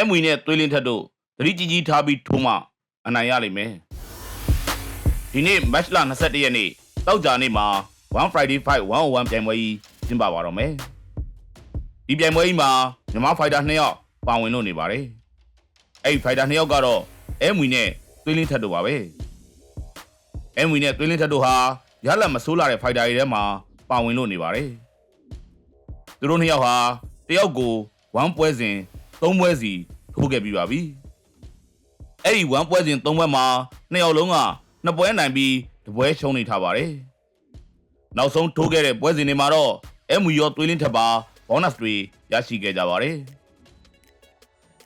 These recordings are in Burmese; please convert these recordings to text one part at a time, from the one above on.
အဲမွေနဲ့သွေးလင်းထက်တို့သတိကြီးကြီးထားပြီးထိုးမှအနိုင်ရလိမ့်မယ်ဒီနေ့ match လ21ရက်နေ့တောက်ကြနေ့မှာ1 Friday Fight 101ပြိုင်ပွဲကြီးကျင်းပပါတော့မယ်ဒီပြိုင်ပွဲကြီးမှာမြန်မာဖိုက်တာ2ယောက်ပါဝင်လို့နေပါတယ်အဲ့ဒီဖိုက်တာ2ယောက်ကတော့အဲမွေနဲ့သွေးလင်းထက်တို့ပါပဲအဲမွေနဲ့သွေးလင်းထက်တို့ဟာရလက်မဆိုးလာတဲ့ဖိုက်တာတွေထဲမှာပါဝင်လို့နေပါတယ်သူတို့နှစ်ယောက်ဟာတယောက်ကို1ပွဲစဉ် 3ပွဲစီထိုးခဲ့ပြီးပါပြီအဲ့ဒီ1ပွဲစဉ်3ပွဲမှာနှစ်ယောက်လုံးကနှစ်ပွဲနိုင်ပြီးတစ်ပွဲရှုံးနေထားပါတယ်နောက်ဆုံးထိုးခဲ့တဲ့ပွဲစဉ်တွေမှာတော့အဲမူရောသွေးလင်းထက်ပါဘောနပ်တွေရရှိခဲ့ကြပါတယ်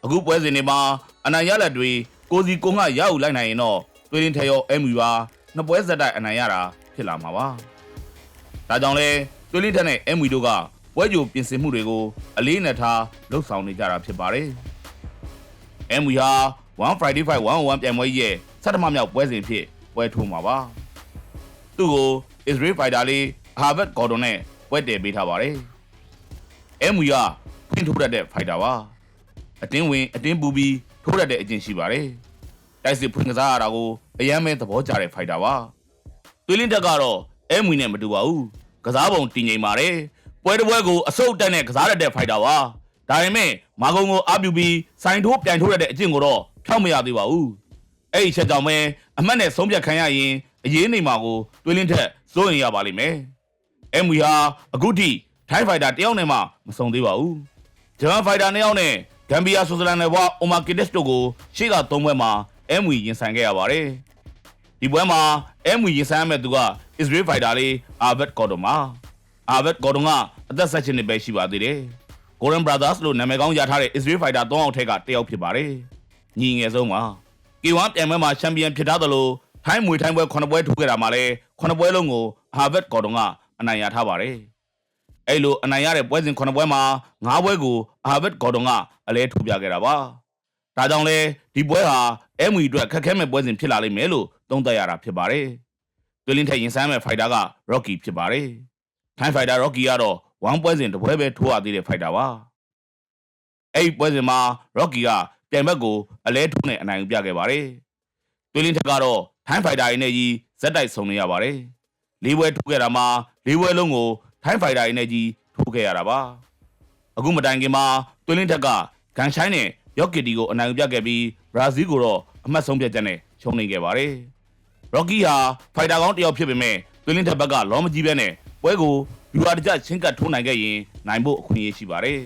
အခုပွဲစဉ်တွေမှာအနိုင်ရလက်တွေကိုစီကိုငှရယူလိုက်နိုင်ရင်တော့သွေးလင်းထက်ရောအဲမူပါနှစ်ပွဲဆက်တိုက်အနိုင်ရတာဖြစ်လာမှာပါဒါကြောင့်လဲသွေးလင်းထက်နဲ့အဲမူတို့က ပွဲကြိုပြင်ဆင်မှုတွေကိုအလေးနက်ထားလှုပ်ဆောင်နေကြတာဖြစ်ပါတယ်။ MV ဟာ1 Friday Fight 101ပြိုင်ပွဲကြီးရဲ့စက်တမမြောက်ပွဲစဉ်ဖြစ်ပွဲထိုးမှာပါ။သူ့ကို Israel Fighter လေး Harvard Gordon နဲ့ပွဲတည်ပေးထားပါတယ်။ MV ကဖွင့်ထိုးတတ်တဲ့ fighter ပါ။အတင်းဝင်အတင်းပူပြီးထိုးတတ်တဲ့အကျင့်ရှိပါတယ်။တိုက်စစ်ဖွင့်ကစားရတာကိုအယမ်းပဲသဘောကျတဲ့ fighter ပါ။သွေးလင်းတက်ကတော့ MV နဲ့မတူပါဘူး။ကစားပုံတည်ငြိမ်ပါတယ်။ ပွဲတစ်ပွဲကိုအဆုတ်တက်နဲ့ကစားရတဲ့ fighter ပါ။ဒါပေမဲ့မာကုံကိုအပြူပြီးစိုင်ထိုးပြန်ထိုးရတဲ့အကျင့်ကိုတော့ဖြောက်မရသေးပါဘူး။အဲ့ဒီချက်ကြောင့်ပဲအမတ်နဲ့ဆုံးဖြတ်ခံရရင်အရေးနေမှာကိုတွေးလင်းထက်စိုးရင်ရပါလိမ့်မယ်။ MV ဟာအခုထိထိုင်းဖိုက်တာတယောက်နဲ့မှမဆုံးသေးပါဘူး။ဂျပန်ဖိုက်တာနှစ်ယောက်နဲ့ဂမ်ဘီယာဆွစ်ဇာလန်နယ်ဘွားအိုမာကစ်ဒစ်တို့ကိုရှေ့ကသုံးပွဲမှာ MV ရင်ဆိုင်ခဲ့ရပါတယ်။ဒီပွဲမှာ MV ရင်ဆိုင်ရမဲ့သူက Israel Fighter လေးအာဘတ်ကော်ဒိုမာအာဘတ်ကော်ဒိုက အသက်16နှစ်ပဲရှိပါသေးတယ်။ Golden Brothers လို့နာမည်ကောင်းရထားတဲ့ Israel Fighter 3ယောက်ထက်ကတယောက်ဖြစ်ပါတယ်။ညီငယ်ဆုံးပါ။ K1 ပြိုင်ပွဲမှာချန်ပီယံဖြစ်ထားသလိုထိုင်းမွေထိုင်းပွဲ9ပွဲထိုးခဲ့တာမှာလည်း9ပွဲလုံးကိုအာဘတ်ကော်ဒိုကအနိုင်ရထားပါတယ်။အဲ့လိုအနိုင်ရတဲ့ပွဲစဉ်9ပွဲမှာ9ပွဲကိုအာဘတ်ဂေါ်ဒွန်ကအလဲထိုးပြခဲ့တာပါ။ဒါကြောင့်လဲဒီပွဲဟာအဲမူအတွက်ခက်ခဲမဲ့ပွဲစဉ်ဖြစ်လာလိမ့်မယ်လို့သုံးသပ်ရတာဖြစ်ပါတယ်။တွင်းလင်းထက်ရင်ဆိုင်မဲ့ဖိုက်တာက Rocky ဖြစ်ပါတယ်။ထိုင်းဖိုက်တာ Rocky ကတော့ ဝမ်ပွဲစဉ်တစ်ပွဲပဲထိုးရသေးတဲ့ဖိုက်တာပါ။အဲ့ဒီပွဲစဉ်မှာ Rocky ကပြိုင်ဘက်ကိုအလဲထိုးနဲ့အနိုင်ယူပြခဲ့ပါတယ်။တွင်းလင်းထက်ကတော့ထိုင်းဖိုက်တာရင်းနဲ့ကြီးဇက်တိုက်ဆုံနေရပါတယ်။လေးပွဲထိုးခဲ့တာမှာလေးပွဲလုံးကိုထိုင်းဖိုက်တာရင်းနဲ့ကြီးထိုးခဲ့ရတာပါအခုမတိုင်ခင်မှာတွင်းလင်းထက်ကဂန်ဆိုင်နဲ့ရော့ကီတီကိုအနိုင်ယူပြခဲ့ပြီးဘရာဇီးကိုတော့အမှတ်ဆုံးဖြတ်ချက်နဲ့ရှုံးနေခဲ့ပါတယ်ရော့ကီဟာဖိုက်တာကောင်းတစ်ယောက်ဖြစ်ပေမဲ့တွင်းလင်းထက်ဘက်ကလောမကြီးပဲနဲ့ပွဲကို ယူအာတကြချင်းကတ်ထိုးနိုင်ခဲ့ရင်နိုင်ဖို့အခွင့်အရေးရှိပါတယ်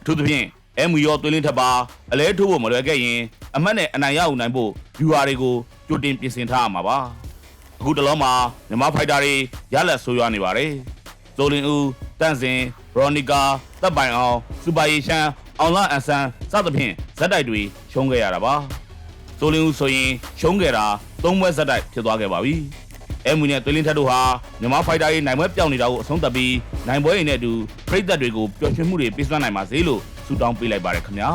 အထူးသဖြင့်အဲမူရောတွင်းလင်းထက်ပါအလဲထိုးဖို့မလွယ်ခဲ့ရင်အမှတ်နဲ့အနိုင်ရအောင်နိုင်ဖို့ယူအာတွေကိုကြိုတင်ပြင်ဆင်ထားရမှာပါအခုတလုံးမှာမြန်မာဖိုက်တာတွေရလက်ဆိုးရွားနေပါတယ်ဇိုလင်ဦးတန့်စင်ရော်နီကာတပ်ပိုင်အောင်စူပါရီရှန်အောင်လာအန်ဆန်စသဖြင့်ဇက်တိုက်တွေရှုံးခဲ့ရတာပါဇိုလင်ဦးဆိုရင်ရှုံးခဲ့တာသုံးပွဲဇက်တိုက်ဖြစ်သွားခဲ့ပါပြီ အဲမူနဲ့သွေးလင်းထက်တို့ဟာမြန်မာဖိုက်တာရေးနိုင်ပွဲပြောင်းနေတာကိုအဆုံးသတ်ပြီးနိုင်ပွဲရည်နဲ့အတူပြည်သက်တွေကိုပျော်ရွှင်မှုတွေပေးစွမ်းနိုင်ပါစေလို့ဆုတောင်းပေးလိုက်ပါတယ်ခင်ဗျာ